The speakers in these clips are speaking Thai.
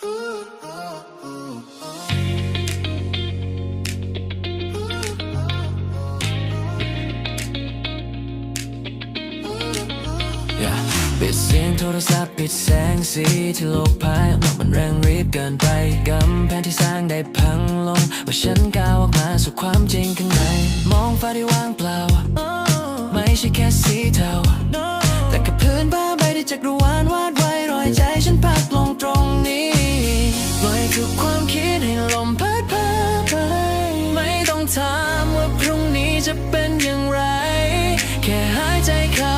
ปิดเสียงโทรศัพท์ปิดแสงสีที่โลกภายนอกมันแรงรีบเกินไปกำแพงที่สร้างได้พังลงว่าฉันก้าวออกมาสู่ความจริงข้างใน มองฟ้าที่ว่างเปล่า ไม่ใช่แค่สีเทาแต่กับพื้นบ้าใบที่จักร จะเป็นอย่างไร แค่หายใจเข้า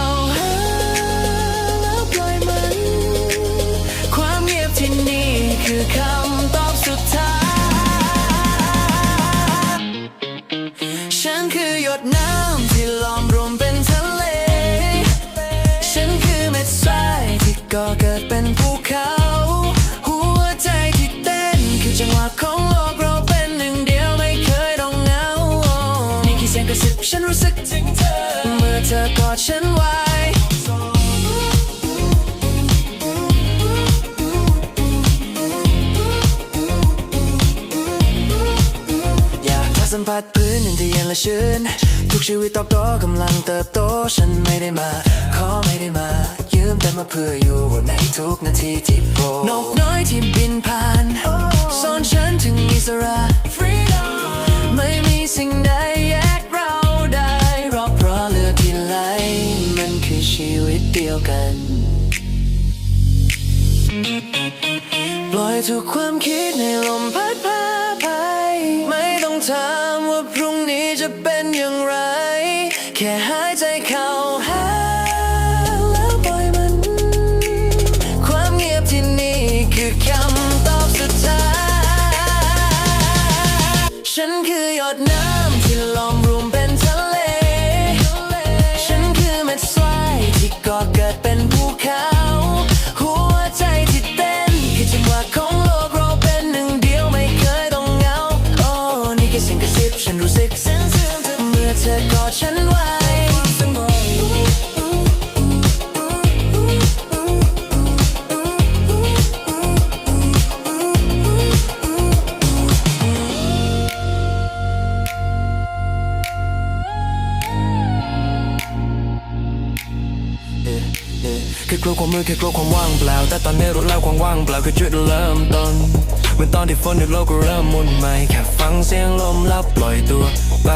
ฉันรู้สึกถึงเธอ เมื่อเธอกอดฉันไว้อยากจะสัมผัสพื้นดินที่เย็นและชื้น ทุกชีวิตเตอบโตกำลังเติบโต ฉันไม่ได้มา ขอไม่ได้มา ยืมแต่มาเพื่ออยู่ในทุกนาทีที่โปรดนกน้อยที่บินผ่านสอนฉันถึงอิสระ ปล่อยทุกความคิดในลมพัดพาไป ไม่ต้องถามว่าพรุ่งนี้จะเป็นอย่างไร แค่หายใจเข้า สียง แค่กลัวความมืดแค่กลัวความว่างเปล่า แต่ตอนนี้รู้แล้วความว่างเปล่าคือจุดเริ่มต้นเหมือนตอนที่ฝนในโลกก็เริ่มหมุนใหม่แค่ฟังเสียงลมแล้วปล่อยตัวไป